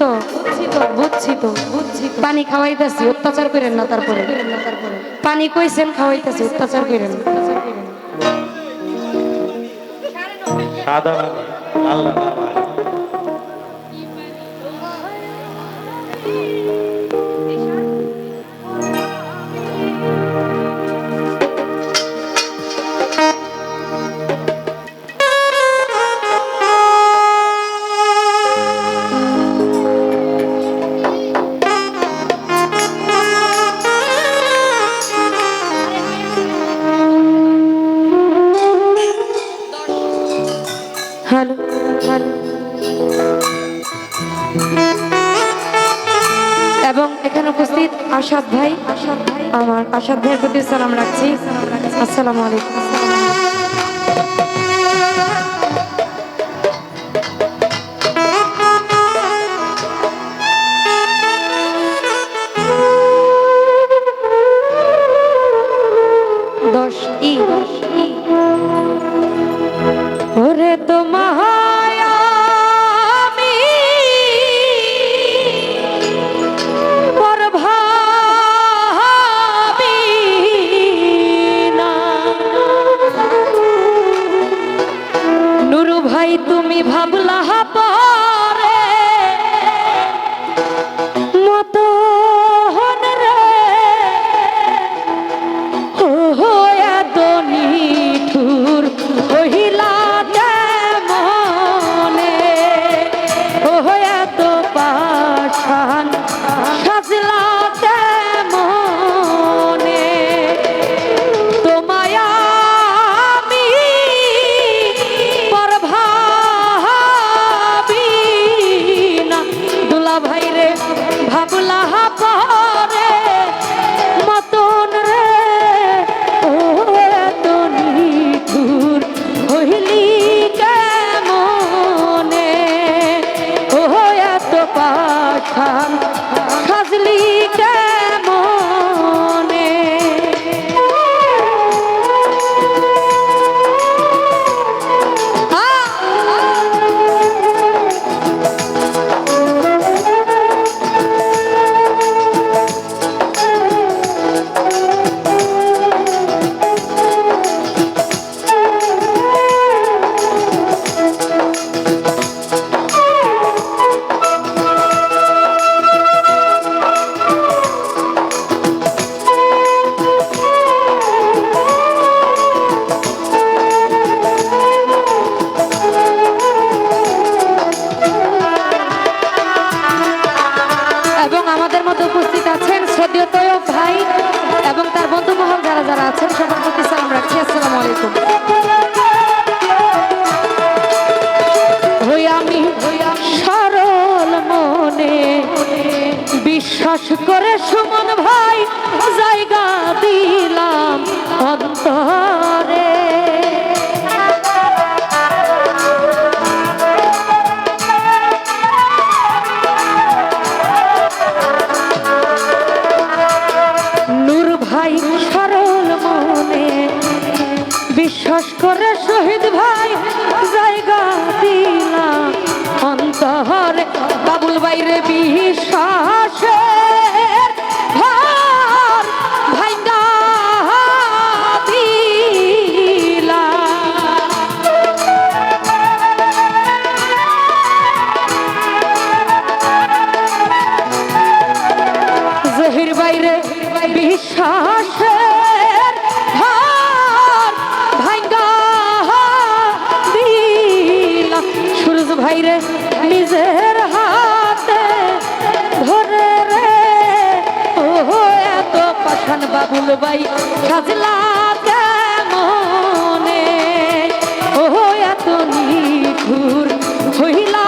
তো? বুঝছি তো। পানি খাওয়াইতেছি, অত্যাচার করেন না তারপরে। পানি কইছেন, খাওয়াইতেছি, অত্যাচার করেন। সাদা পানি আমার আসাদ ভাইয়ের প্রতি সালাম রাখছি আসসালামু আলাইকুম। তুমি ভাবলা সুমন ভাই জায়গা দিলাম অন্তরে। নূর ভাই সরল মনে বিশ্বাস করে শহীদ ভাই জায়গা দিলাম অন্তরে। বাবুল বাইরে বিশ্বাস বাবুল ভাই কাজলা মনে ও এত নিঠুর হইলা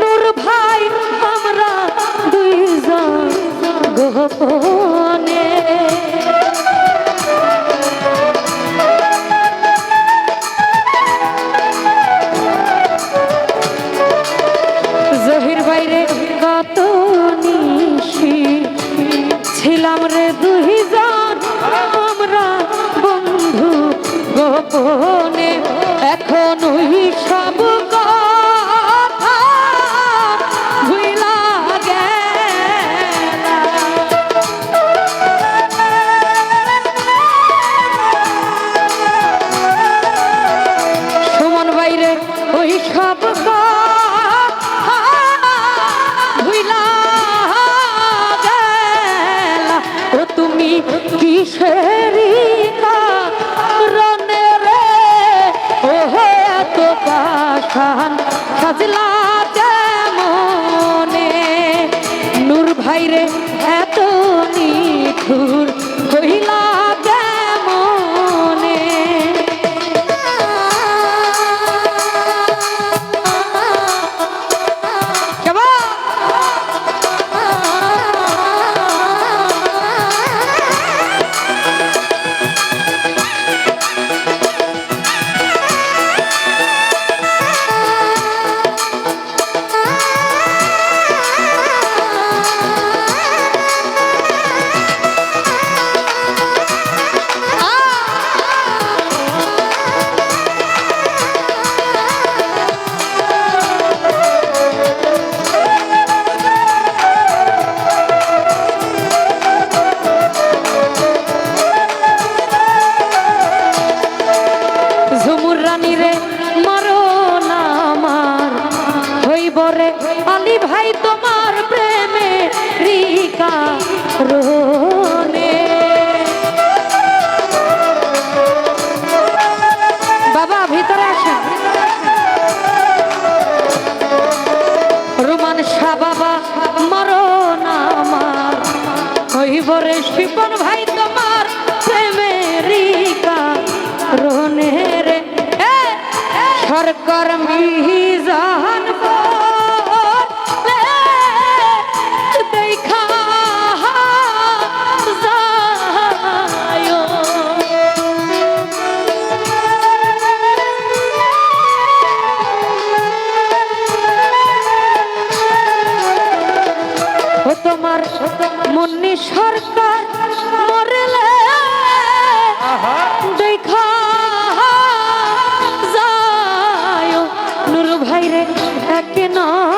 নুর ভাই, আমরা দুইজন গোপনে। জহির বাইরে কত নিশি, ছিলাম রে দুইজন, আমরা বন্ধু গোপন। কিসেরি রনে রে ও এত পাশান রোনে বাবা, ভিতরে আসেন। রোমান শাহ বাবা মারো আমার। হইব রে শিপন ভাই তোমার প্রেমেরিকা রোনে রে। সরকার মিজান বলে সরকার মুন্নি সরকার মরেলে দেখা যায়। নুরু ভাইরে এক নয়